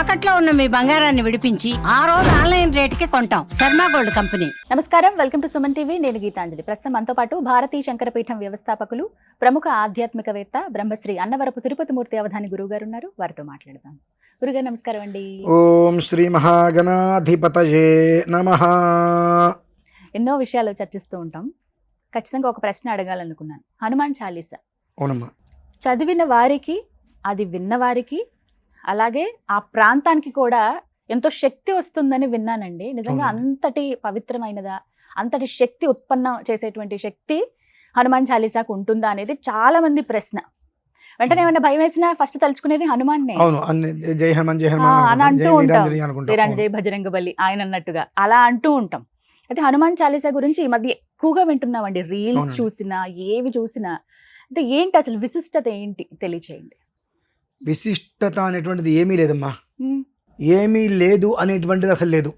తాకట్లో ఉన్న మీ బంగారాన్ని విడిపించి ఆ రోజు ఆన్లైన్ రేటుకి కొంటాం. Sharma gold company. నమస్కారం. Welcome to Suman TV. నేను గీతాంజలి. ప్రస్తుతం మనతో పాటు భారతీ శంకరపీఠం వ్యవస్థాపకులు ప్రముఖ ఆధ్యాత్మికవేత్త బ్రహ్మశ్రీ అన్నవరపు తిరుపతిమూర్తి అవధాని గురువు గారు ఉన్నారు. వారితో మాట్లాడదాం. గురుగారు నమస్కారం అండి. ఓం శ్రీ మహాగణాధిపతయే నమ. ఎన్నో విషయాలు చర్చిస్తూ ఉంటాం. ఖచ్చితంగా ఒక ప్రశ్న అడగాలనుకున్నాను. హనుమాన్ చాలీసా. అవునమ్మా. చదివిన వారికి అది విన్న వారికి అలాగే ఆ ప్రాంతానికి కూడా ఎంతో శక్తి వస్తుందని విన్నానండి. నిజంగా. అంతటి పవిత్రమైనదా అంతటి శక్తి ఉత్పన్నం చేసేటువంటి శక్తి హనుమాన్ చాలీసాకు ఉంటుందా అనేది చాలా మంది ప్రశ్న. వెంటనే ఏమైనా భయం వేసినా ఫస్ట్ తలుచుకునేది అన్ని జై హనుమాన్ జై హనుమాన్ అని. అంటూ జై ఉంటాం. వీరాంజలి భజరంగ బలి ఆయన అన్నట్టుగా అలా అంటూ ఉంటాం. అయితే హనుమాన్ చాలీసా గురించి ఈ మధ్య ఎక్కువగా వింటున్నామండి. రీల్స్. చూసినా ఏవి చూసినా. అంటే ఏంటి అసలు విశిష్టత ఏంటి తెలియచేయండి. విశిష్టత అనేటువంటిది ఏమీ లేదమ్మా. ఏమీ లేదు అనేటువంటిది అసలు లేదు.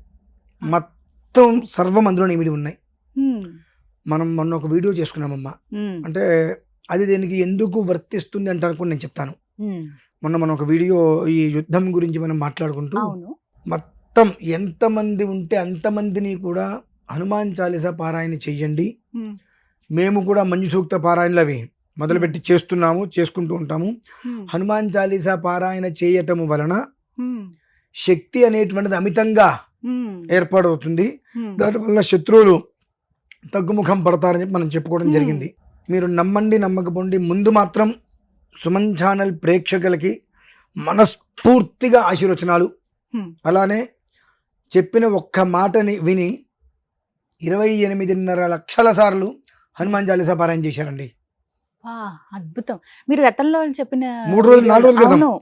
మొత్తం సర్వం అందులో ఇమిడి ఉన్నాయి మనం మొన్న ఒక వీడియో చేసుకున్నామమ్మా. అంటే అది దీనికి ఎందుకు వర్తిస్తుంది అంటారు నేను చెప్తాను. మొన్న మనం ఒక వీడియో ఈ యుద్ధం గురించి మనం మాట్లాడుకుంటూ మొత్తం ఎంతమంది ఉంటే అంతమందిని కూడా హనుమాన్ చాలీసా పారాయణ చెయ్యండి. ఉమ్, మేము కూడా మంజు సూక్త పారాయణలు అవి మొదలుపెట్టి చేస్తున్నాము చేసుకుంటూ ఉంటాము. హనుమాన్ చాలీసా పారాయణ చేయటము వలన శక్తి అనేటువంటిది అమితంగా ఉమ్, దానివల్ల శత్రువులు తగ్గుముఖం పడతారని చెప్పి మనం చెప్పుకోవడం. జరిగింది. మీరు నమ్మండి నమ్మకపోండి ముందు మాత్రం సుమన్ ఛానల్ ప్రేక్షకులకి మనస్ఫూర్తిగా ఆశీర్వచనాలు. అలానే చెప్పిన ఒక్క మాటని విని ఇరవై ఎనిమిదిన్నర లక్షల సార్లు హనుమాన్ చాలీసా పారాయణ చేశారండి. అద్భుతం. మీరు గతంలో చెప్పిన మూడు రోజులు, నాలుగు రోజుల క్రితం.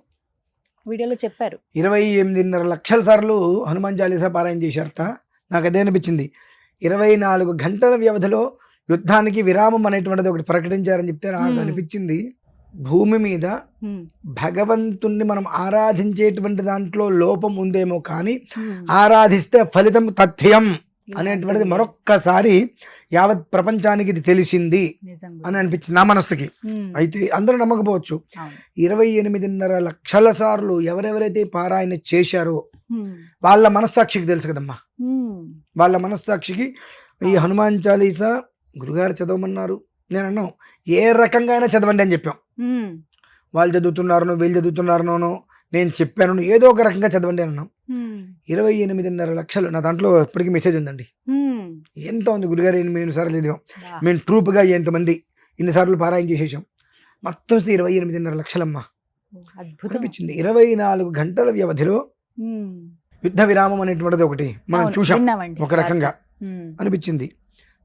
వీడియోలో చెప్పారు. ఇరవై ఎనిమిదిన్నర లక్షల సార్లు హనుమాన్ చాలీసా పారాయణ చేశారట. నాకు అదే అనిపించింది. ఇరవై నాలుగు గంటల వ్యవధిలో యుద్ధానికి విరామం అనేటువంటిది ఒకటి ప్రకటించారని చెప్తే నాకు. అనిపించింది. భూమి మీద భగవంతుణ్ణి మనం ఆరాధించేటువంటి దాంట్లో లోపం ఉందేమో కానీ. ఆరాధిస్తే ఫలితం తథ్యం. అనేటువంటిది. మరొక్కసారి యావత్ ప్రపంచానికి ఇది తెలిసింది. అని అనిపించింది నా మనస్సుకి. ఉమ్, అయితే అందరూ నమ్మకపోవచ్చు. ఇరవై ఎనిమిదిన్నర లక్షల సార్లు ఎవరెవరైతే పారాయణ చేశారో ఉమ్, వాళ్ళ మనస్సాక్షికి తెలుసు కదమ్మా. ఉమ్, వాళ్ళ మనస్సాక్షికి ఈ హనుమాన్ చాలీసా గురుగారు చదవమన్నారు. నేను అన్నాం ఏ రకంగా అయినా చదవండి అని చెప్పాం. వాళ్ళు చదువుతున్నారనో వీళ్ళు చదువుతున్నారనో నేను చెప్పాను ఏదో ఒక రకంగా చదవండి అని అన్నాం ఇరవై ఎనిమిదిన్నర లక్షలు నా దాంట్లో ఇప్పటికీ మెసేజ్ ఉందండి. ఎంత ఉంది గురుగారు ఎన్నిసార్లు చదివాం. మేము ట్రూప్గా ఎంతమంది ఇన్నిసార్లు పారాయణ చేసేసాం. మొత్తం వస్తే ఇరవై ఎనిమిదిన్నర లక్షలమ్మా. అనిపించింది. ఇరవై నాలుగు గంటల వ్యవధిలో. యుద్ధ విరామం అనేటువంటిది ఒకటి మనం చూసాం. ఒక రకంగా. అనిపించింది.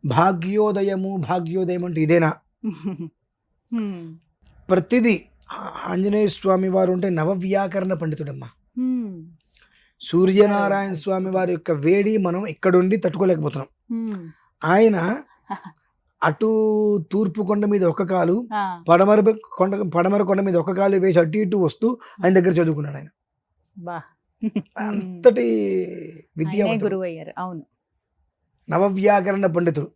భాగ్యోదయము భాగ్యోదయం అంటే ఇదేనా. ప్రతిదీ ఆంజనేయ స్వామి వారు ఉంటే నవవ్యాకరణ పండితుడమ్మా. సూర్యనారాయణ స్వామి వారి యొక్క వేడి మనం ఇక్కడుండి తట్టుకోలేకపోతున్నాం. ఆయన అటు తూర్పు కొండ మీద ఒక కాలు పడమర కొండ పడమర కొండ మీద ఒక కాలు వేసి అటు ఇటు వస్తూ ఆయన దగ్గర చదువుకున్నాడు ఆయన. అంతటి ఆయనే విద్యావంతుడు గురువు అయ్యారు అవును నవవ్యాకరణ పండితుడు.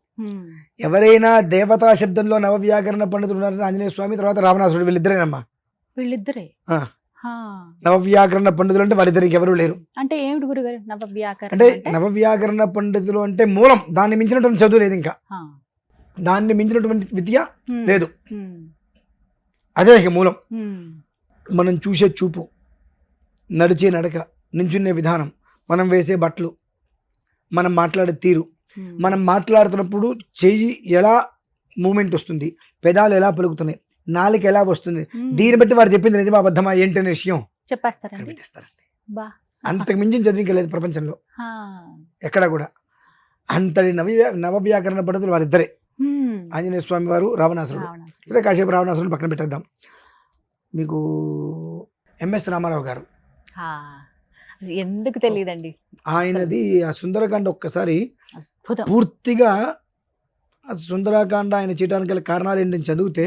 ఎవరైనా దేవతా శబ్దంలో నవవ్యాకరణ పండితుడు ఉన్నారంటే ఆంజనేయ స్వామి తర్వాత రావణాసుడు వీళ్ళిద్దరేనమ్మా వీళ్ళిద్దరే. నవవ్యాకరణ పండితులు అంటే వాళ్ళిద్దరికి ఎవరు లేరు అంటే ఏమిటి గురుగారు నవ వ్యాకరణ అంటే? నవవ్యాకరణ పండితులు అంటే మూలం దాన్ని మించినటువంటి చదువు లేదు ఇంకా. దాన్ని మించినటువంటి విద్య. లేదు. అదే ఇక మూలం. మనం చూసే చూపు నడిచే నడక నించునే విధానం మనం వేసే బట్టలు మనం మాట్లాడే తీరు. మనం మాట్లాడుతున్నప్పుడు చెయ్యి ఎలా మూమెంట్ వస్తుంది? పెదాలు ఎలా పలుకుతున్నాయి? నాలుక ఎలా వస్తుంది. దీన్ని బట్టి వాడు చెప్పింది నిజమా అబద్ధమా ఏంటి అనే విషయం కనిపెట్టేస్తారండి. అంతకు మించిన చదువు ఇంకా లేదు ప్రపంచంలో. ఎక్కడ కూడా. అంతటి నవ నవవ్యాకరణ పండితులు వారిద్దరే. ఆంజనేయ స్వామి వారు రావణాసురుడు. సరే కాసేపు రావణాసురుడు పక్కన పెట్టేద్దాం. మీకు ఎంఎస్ రామారావు గారు. ఎందుకు తెలియదండి? ఆయనది ఆ సుందరకాండ ఒక్కసారి అద్భుతం పూర్తిగా ఆ సుందరకాండ ఆయన చేయడానికి గల కారణాలు ఏంటని చదివితే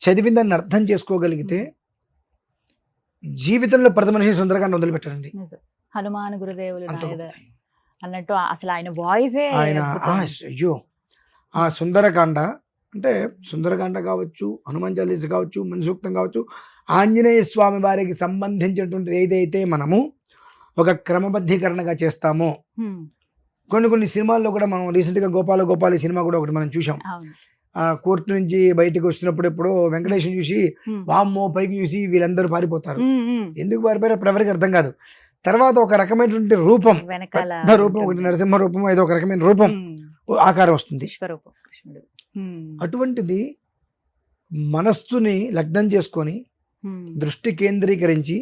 చదివిన దాన్ని అర్థం చేసుకోగలిగితే జీవితంలో ప్రతి మనిషి సుందరకాండ వదిలిపెట్టారండి. హనుమాన్ గురుదేవులు. అన్నట్టు అసలు ఆయన వాయిసే ఆయన అయ్యో ఆ సుందరకాండ అంటే సుందరకాండ కావచ్చు హనుమాన్ చాలీస కావచ్చు మనుసూక్తం కావచ్చు ఆంజనేయ స్వామి వారికి సంబంధించినటువంటి ఏదైతే మనము ఒక క్రమబద్ధీకరణగా చేస్తామో. కొన్ని కొన్ని సినిమాల్లో కూడా మనం రీసెంట్గా గోపాల గోపాల సినిమా కూడా ఒకటి మనం చూసాం కోర్టు నుంచి బయటకు వస్తున్నప్పుడు ఎప్పుడో వెంకటేశ్వరం చూసి. వామ్మో పైకి చూసి వీళ్ళందరూ పారిపోతారు. ఎందుకు పారిపోయారు అప్పుడు ఎవరికి అర్థం కాదు తర్వాత ఒక రకమైనటువంటి రూపం రూపం ఒకటి. నరసింహ రూపం ఏదో ఒక రకమైన రూపం. ఆకారం వస్తుంది. అటువంటిది మనస్సుని లగ్నం చేసుకొని. దృష్టి కేంద్రీకరించి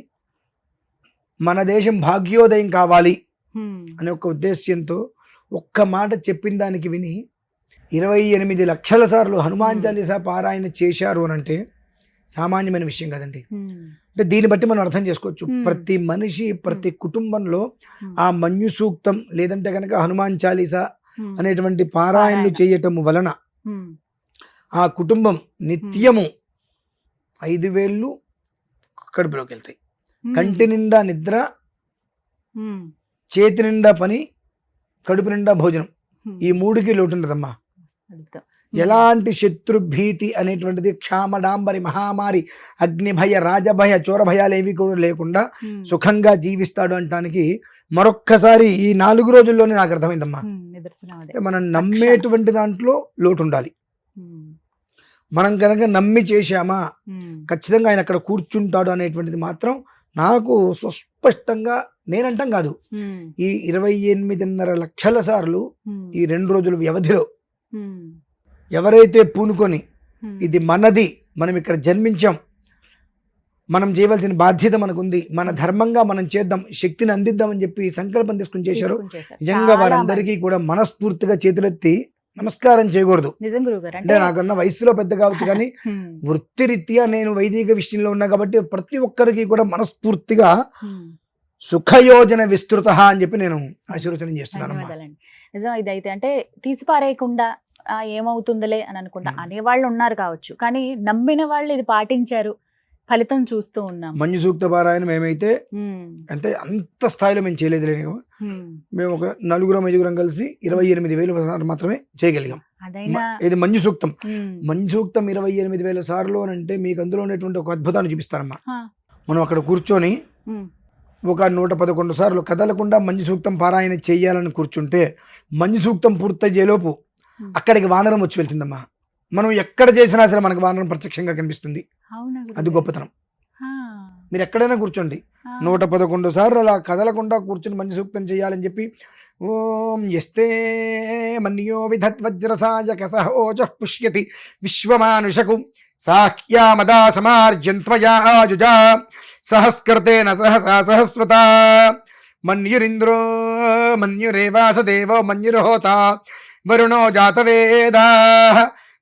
మన దేశం భాగ్యోదయం కావాలి. అనే ఒక ఉద్దేశ్యంతో ఒక్క మాట చెప్పిన దానికి విని ఇరవై ఎనిమిది లక్షల సార్లు హనుమాన్. చాలీసా పారాయణ చేశారు అని అంటే సామాన్యమైన విషయం కదండి. అంటే దీన్ని బట్టి మనం అర్థం చేసుకోవచ్చు. ప్రతి మనిషి ప్రతి కుటుంబంలో. ఆ మన్యు సూక్తం లేదంటే కనుక హనుమాన్ చాలీసా. అనేటువంటి పారాయణలు పారాయణ. చేయటం వలన. ఆ కుటుంబం నిత్యము ఐదు వేళ్ళు కడుపులోకి వెళ్తాయి. కంటి నిండా నిద్ర. చేతి నిండా పని కడుపు నిండా భోజనం. ఈ మూడుకి లోటు ఉండదమ్మా. ఎలాంటి శత్రు భీతి అనేటువంటిది క్షామడాంబరి మహామారి అగ్నిభయ రాజభయ చోరభయాలు ఏవి కూడా లేకుండా. సుఖంగా జీవిస్తాడు అంటానికి మరొక్కసారి ఈ నాలుగు రోజుల్లోనే నాకు అర్థమైందమ్మా మనం నమ్మేటువంటి దాంట్లో లోటు ఉండాలి. మనం కనుక నమ్మి చేశామా. ఖచ్చితంగా ఆయన అక్కడ కూర్చుంటాడు అనేటువంటిది మాత్రం నాకు సుస్పష్టంగా నేనంటాం కాదు. ఈ ఇరవై ఎనిమిదిన్నర లక్షల సార్లు. ఈ రెండు రోజుల వ్యవధిలో. ఎవరైతే పూనుకొని. ఇది మనది మనం ఇక్కడ జన్మించాం మనం చేయవలసిన బాధ్యత మనకుంది మన ధర్మంగా మనం చేద్దాం శక్తిని అందిద్దామని చెప్పి సంకల్పం తీసుకుని చేశారు. నిజంగా వారందరికీ. కూడా మనస్ఫూర్తిగా చేతులెత్తి నమస్కారం చేయకూడదు. నిజం అంటే నాకన్నా వయసులో పెద్ద కావచ్చు కానీ. వృత్తిరీత్యా నేను వైదిక విషయంలో ఉన్నా కాబట్టి ప్రతి ఒక్కరికి కూడా మనస్ఫూర్తిగా. సుఖయోజన విస్తృత అని చెప్పి నేను ఆశీర్వచనం చేస్తున్నాను నిజం ఇదైతే అంటే తీసిపారేయకుండా "ఆ, ఏమవుతుందిలే అని అనుకుంటా. అనేవాళ్ళు ఉన్నారు కావచ్చు. కానీ నమ్మిన వాళ్ళు ఇది పాటించారు. ఫలితం చూస్తూ ఉన్నాం మంజు సూక్త పారాయణం హ్మ్. అంటే అంత స్థాయిలో మేము చేయలేదు లేని. మేము ఒక నలుగురం ఐదుగురం కలిసి ఇరవై ఎనిమిది వేలు సార్లు మాత్రమే చేయగలిగాం ఇది మంజు సూక్తం. మంజు సూక్తం ఇరవై ఎనిమిది వేల సార్లు అని అంటే మీకు అందులో ఉన్నటువంటి ఒక అద్భుతాన్ని చూపిస్తారమ్మా. మనం అక్కడ కూర్చొని. ఒక నూట పదకొండు సార్లు కదలకుండా మంజు సూక్తం పారాయణ చేయాలని కూర్చుంటే మంజు సూక్తం పూర్తయ్యేలోపు. అక్కడికి వానరం వచ్చి వెళ్తుందమ్మా మనం ఎక్కడ చేసినా సరే మనకు వానరం ప్రత్యక్షంగా కనిపిస్తుంది అది? గొప్పతనం. మీరు ఎక్కడైనా కూర్చోండి. నూట పదకొండు సార్లు అలా కదలకుండా కూర్చుని మంచి సూక్తం చేయాలని చెప్పి ఓం ఎస్తే మన్యో విధద్వజ్రసాయ కసహోజ పుష్యతి విశ్వమానుషకు సాహ్యామదా సమార్జంత్వయాజుజా సహస్కృతేన సహసా సహస్వత మన్యురింద్రో మన్యురేవాసదేవో మన్యుర్హోత వరుణో జాతవేదా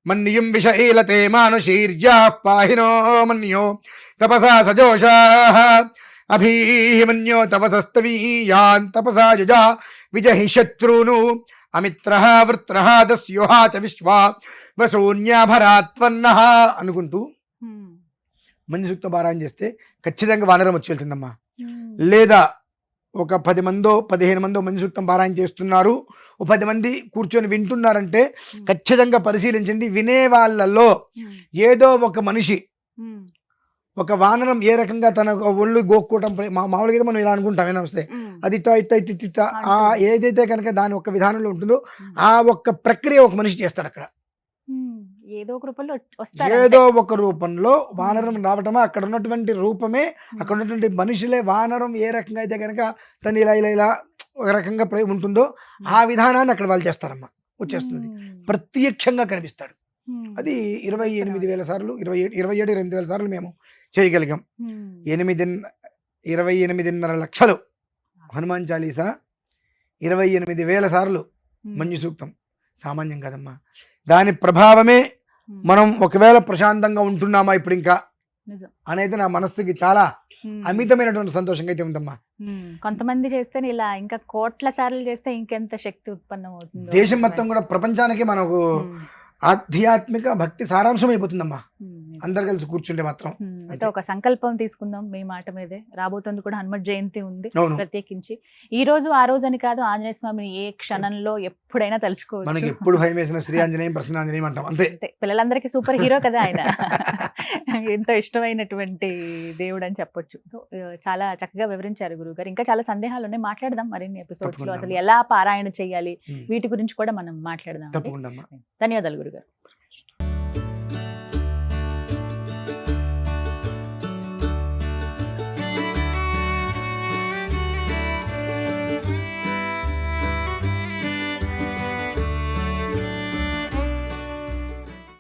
మన్యుం విషైలతే మానుషీర్యా పాహినో మన్యో తపసా సజోషా అభీమన్యో తపసస్తవీయాన్ తపసా జజా విజహి శత్రును అమిత్ర వృత్ర దస్యోహా చ విశ్వా వసూన్యాభరాత్వన్న అనుకుంటూ. మంచి సూక్త పారాయణ చేస్తే ఖచ్చితంగా వానరం వచ్చి వెళ్తుందమ్మా. లేదా ఒక పది మందో పదిహేను మందో మంచి సూక్తం పారాయణ చేస్తున్నారు ఓ పది మంది కూర్చొని వింటున్నారంటే ఖచ్చితంగా పరిశీలించండి వినే వాళ్ళల్లో హ్మ్. ఏదో ఒక మనిషి. ఒక వానరం ఏ రకంగా తన ఒళ్ళు గోక్కోవటం మా మామూలుగా మనం ఇలా అనుకుంటాం ఏనా వస్తే. అది ఇట్లా ఇట్లా ఇట్లా ఆ. ఏదైతే కనుక దాని ఒక విధానంలో ఉంటుందో. ఆ ఒక్క ప్రక్రియ ఒక మనిషి చేస్తాడు అక్కడ. ఏదో ఒక రూపంలో వస్తారు ఏదో ఒక రూపంలో వానరం రావటమా? అక్కడ ఉన్నటువంటి రూపమే అక్కడ ఉన్నటువంటి మనుషులే వానరం ఏ రకంగా అయితే కనుక తను ఇలా ఇలా ఇలా ఒక రకంగా ఉంటుందో ఆ విధానాన్ని అక్కడ వాళ్ళు చేస్తారమ్మా. వచ్చేస్తుంది. ప్రత్యక్షంగా కనిపిస్తాడు. అది ఇరవై ఎనిమిది వేల సార్లు ఇరవై ఏడు ఇరవై ఏడు ఎనిమిది వేల సార్లు మేము చేయగలిగాం. ఎనిమిది ఇరవై ఎనిమిదిన్నర లక్షలు. హనుమాన్ చాలీసా? ఇరవై ఎనిమిది వేల సార్లు మంజు సూక్తం సామాన్యం కాదమ్మా. దాని ప్రభావమే మనం ఒకవేళ ప్రశాంతంగా ఉంటున్నామా ఇప్పుడు ఇంకా అనేది నా మనస్సుకి చాలా. అమితమైనటువంటి సంతోషంగా అయితే ఉందమ్మా. కొంతమంది చేస్తే ఇలా ఇంకా కోట్ల సార్లు చేస్తే ఇంకెంత శక్తి ఉత్పన్నం అవుతుందో దేశం మొత్తం కూడా ప్రపంచానికి మనకు. ఆధ్యాత్మిక భక్తి సారాంశం అయిపోతుందమ్మా. అందరు కలిసి కూర్చుంటే మాత్రం అయితే. ఒక సంకల్పం తీసుకుందాం మీ మాట మీదే. రాబోతుంది కూడా హనుమత్ జయంతి ఉంది ప్రత్యేకించి. ఈ రోజు ఆ రోజు అని కాదు ఆంజనేయ స్వామిని ఏ క్షణంలో ఎప్పుడైనా మనకి తలుచుకోవచ్చు ఎప్పుడు భయం వేసిన శ్రీ ఆంజనేయం ప్రసన్నాంజనేయం అంటాం అంతే. పిల్లలందరికీ సూపర్ హీరో కదా ఆయన. ఎంతో ఇష్టమైనటువంటి దేవుడు అని చెప్పొచ్చు. చాలా చక్కగా వివరించారు గురుగారు ఇంకా చాలా సందేహాలు ఉన్నాయి. మాట్లాడదాం మరిన్ని ఎపిసోడ్స్లో. అసలు. ఎలా పారాయణ చేయాలి. వీటి గురించి కూడా మనం మాట్లాడదాం ధన్యవాదాలు గురుగారు